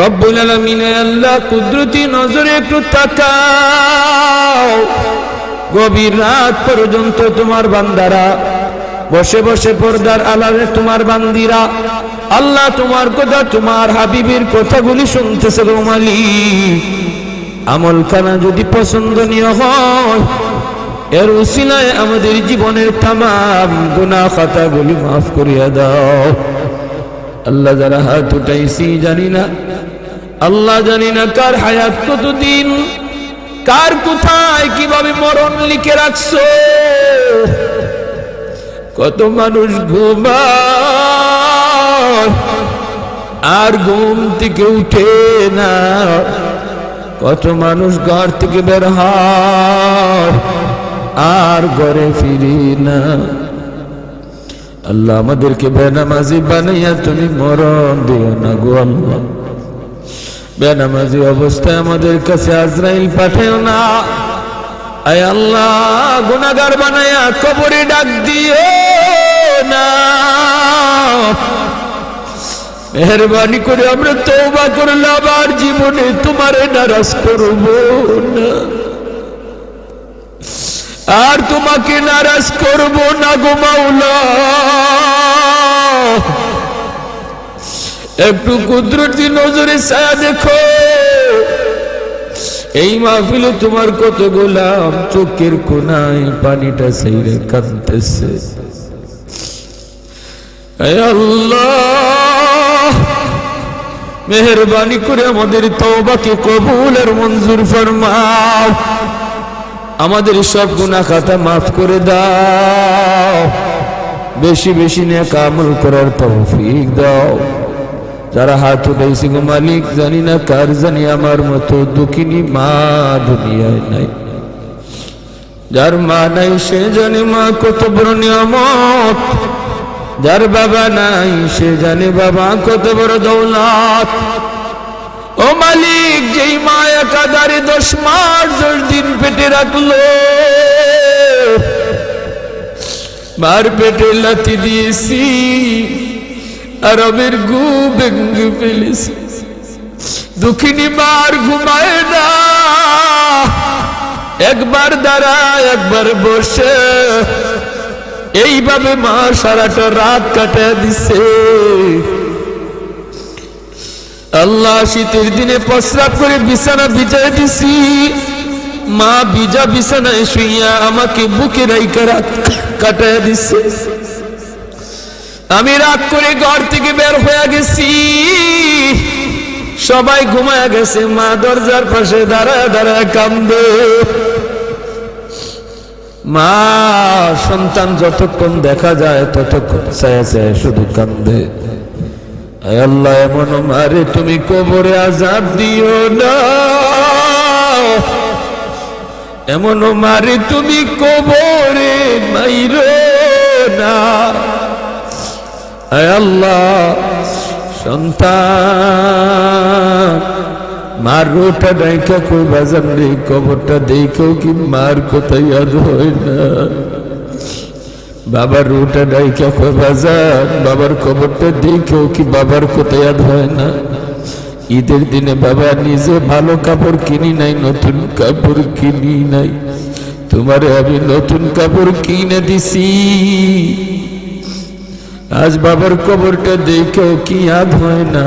রব্বুল আলামিন আল্লাহ, কুদরতি নজরে একটু তাকাও। গভীর রাত পর্যন্ত তোমার বান্দারা, বসে বসে পর্দার আলারে তোমার বান্দিরা, আল্লাহ তোমার কথা, তোমার হাবিবের কথাগুলি শুনতেছে গো মালিক। আমল খানা যদি পছন্দনীয় হয়, এর উসিলায় আমাদের জীবনের তাম গুনাহ খাতাগুলি মাফ করিয়া দাও। আল্লাহ যারা হাত উঠাইছি জানি না। আল্লাহ জানি না কার হায়াত কতদিন, কার কোথায়, কীভাবে মরণ লিখে রাখছো। কত মানুষ ঘুমায়, আর ঘুম থেকে উঠে না। কত মানুষ ঘর থেকে বের হয়, আর ঘরে ফিরি না। আল্লাহ আমাদেরকে বেনামাজি বানাইয়া তুমি মরণ দিও না গো আল্লাহ। বেনামাজি অবস্থায় আমাদের কাছে আজরাইল পাঠেও না। আয় আল্লাহ গুনাগার বানাইয়া কবরে ডাক দিও না। মেহরবানি করে আমরা তৌবা করলে আবার জীবনে তোমারে নারাজ করব না। আর তোমাকে নারাজ করব না গো মাওলা। একটু কুদরতি নজরে ছায়া দেখো। এই মাহফিলে তোমার কত গোলাম, চোখের কোনায় পানিটা সেইরে কাঁদতেছে। আল্লাহ, মেহরবানি করে আমাদের তওবাকে কবুল আর মঞ্জুর ফরমাও। আমাদের সব গুনাহ খাতা মাফ করে দাও। বেশি বেশি নেক আমল করার তৌফিক দাও। যারা হাত উঠাইছে গো মালিক, জানি না কার জানি আমার মতো দুঃখিনী মা দুনিয়ায় নাই। যার মা নাই, সে জানে মা কত বড় নিয়ামত। যার বাবা নাই, সে জানে বাবা কত বড় দৌলত। ও মালিক, যেই মা একাধারে দশ মাস পেটে রাখল। মার পেটে লাথি দিয়েছি আর আমের গু ভেঙ্গে ফেলেছি। দুঃখিনী মার ঘুমায় না। একবার দাঁড়ায় একবার বসে। এইভাবে মা সারাটা রাত কাটা দিছে। আল্লাহ শীতের দিনে প্রস্রাব করে বিছানা বিছায় দিছি। মা বিজা বিছানায় শুইয়া আমাকে বুকে রাইকা রাত কাটায় দিছে। আমি রাত করে ঘর থেকে বের হয়ে গেছি। সবাই ঘুমায় গেছে, মা দরজার পাশে দাঁড়ায় দাঁড়ায় কান্দে। মা, সন্তান যতক্ষণ দেখা যায়, ততক্ষণ চায় চায় শুধু কান্দে। আল্লাহ, এমন মারে তুমি কবরে আজাব দিও না। এমন মারে তুমি কবরে মাইরো না। আল্লাহ, সন্তান, মার রোটা ডাইকা কই বাজার নেই, কবরটা দেখেও কি মার কোথায় ইয়াদ হয় না। বাবার রোটা ডাইকা কই বাজার বাবার কবরটা দেখেও কি বাবার কোথায় ইয়াদ হয় না। ঈদের দিনে বাবা নিজে ভালো কাপড় কিনি নাই, নতুন কাপড় কিনি নাই। তোমারে আমি নতুন কাপড় কিনে দিছি। আজ বাবার কবরটা দেখেও কি আদ হয় না।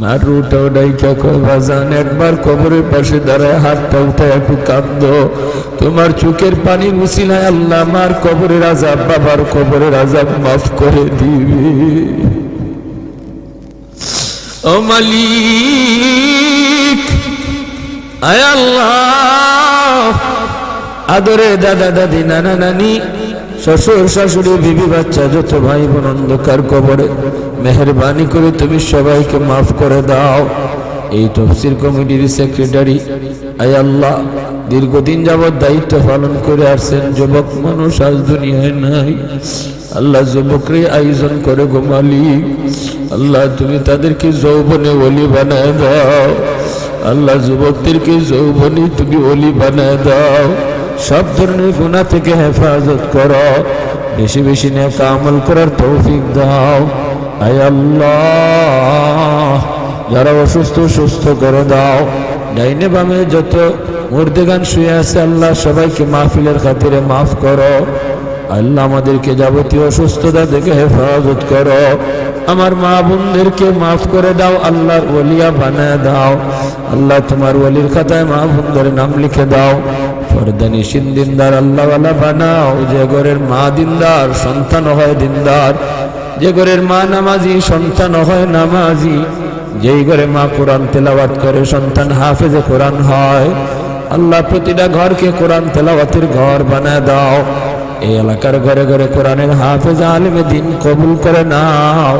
মার রুটা ডাইকা বাজান, একবার কবরের পাশে দাঁড়ায় হাতটা উঠায় একটু কান্দ তোমার চোখের পানি মুসিলায় আল্লাহ মার কবরের আজাব বাবার কবরের আজাব মাফ করে দিবে। ও মালিক আল্লাহ। আদরে দাদা, দাদি, নানা, নানি, শ্বশুর, শাশুড়ি, বিবি, বাচ্চা যত ভাই বোন, অন্ধকার কবরে মেহরবানি করে তুমি সবাইকে মাফ করে দাও। এই তফসির কমিটির সেক্রেটারি আয় আল্লাহ। দীর্ঘদিন যাবৎ দায়িত্ব পালন করে আসছেন যুবক মানুষ, আজ দুনিয়ায় নাই। আল্লাহ যুবকরে আয়োজন করে গো মালিক। আল্লাহ তুমি তাদেরকে যৌবনে অলি বানায় দাও। আল্লাহ যুবকদেরকে যৌবনে তুমি অলি বানায় দাও। সব ধরনের গুণা থেকে হেফাজত করো। বেশি বেশি নেক আমল করার তৌফিক দাও। আয় আল্লাহ, যারা অসুস্থ, সুস্থ করে দাও। ডাইনে বামে যত মুর্দেগান শুয়ে আছে আল্লাহ, সবাইকে মাহফিলের খাতিরে মাফ করো। আল্লাহ আমাদেরকে যাবতীয় অসুস্থতা থেকে হেফাজত করো। আমার মা বোনদেরকে মাফ করে দাও, আল্লাহর ওলিয়া বানায় দাও। আল্লাহ তোমার ওলির খাতায় মা বোনদের নাম লিখে দাও। ফরদানি সিন দিনদার আল্লাহওয়ালা বানাও। যে ঘরের মা দিনদার, সন্তান হয় দিনদার। যে ঘরের মা নামাজি, সন্তান হয় নামাজি। যেই ঘরে মা কোরআন তেলাওয়াত করে, সন্তান হাফেজে কোরআন হয়। আল্লাহ প্রতিটা ঘরকে কোরআন তেলাওয়াতের ঘর বানায় দাও এই এলাকার ঘরে ঘরে কোরআনের হাফেজ আলিমে দিন কবুল করে নাও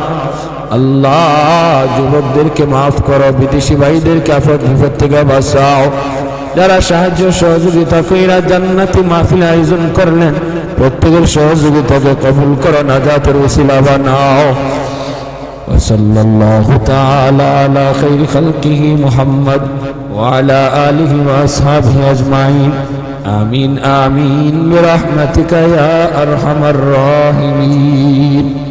আল্লাহ যুবকদেরকে মাফ করো বিদেশি ভাইদেরকে আফত বিপদ থেকে বাঁচাও যারা সাহায্য সহযোগিতা কইরা জান্নাতি মাহফিল আয়োজন করলেন প্রত্যেকের সহযোগিতাকে কবুল করো নাজাতের ওসিলা বানাও وصلى الله تعالى على خير خلقه محمد ওয়ালা আলিহি ওয়া সাহবিহি আজমাইন। আমিন আমিন বিরহমাতিকা ইয়া আরহামার রাহিমিন।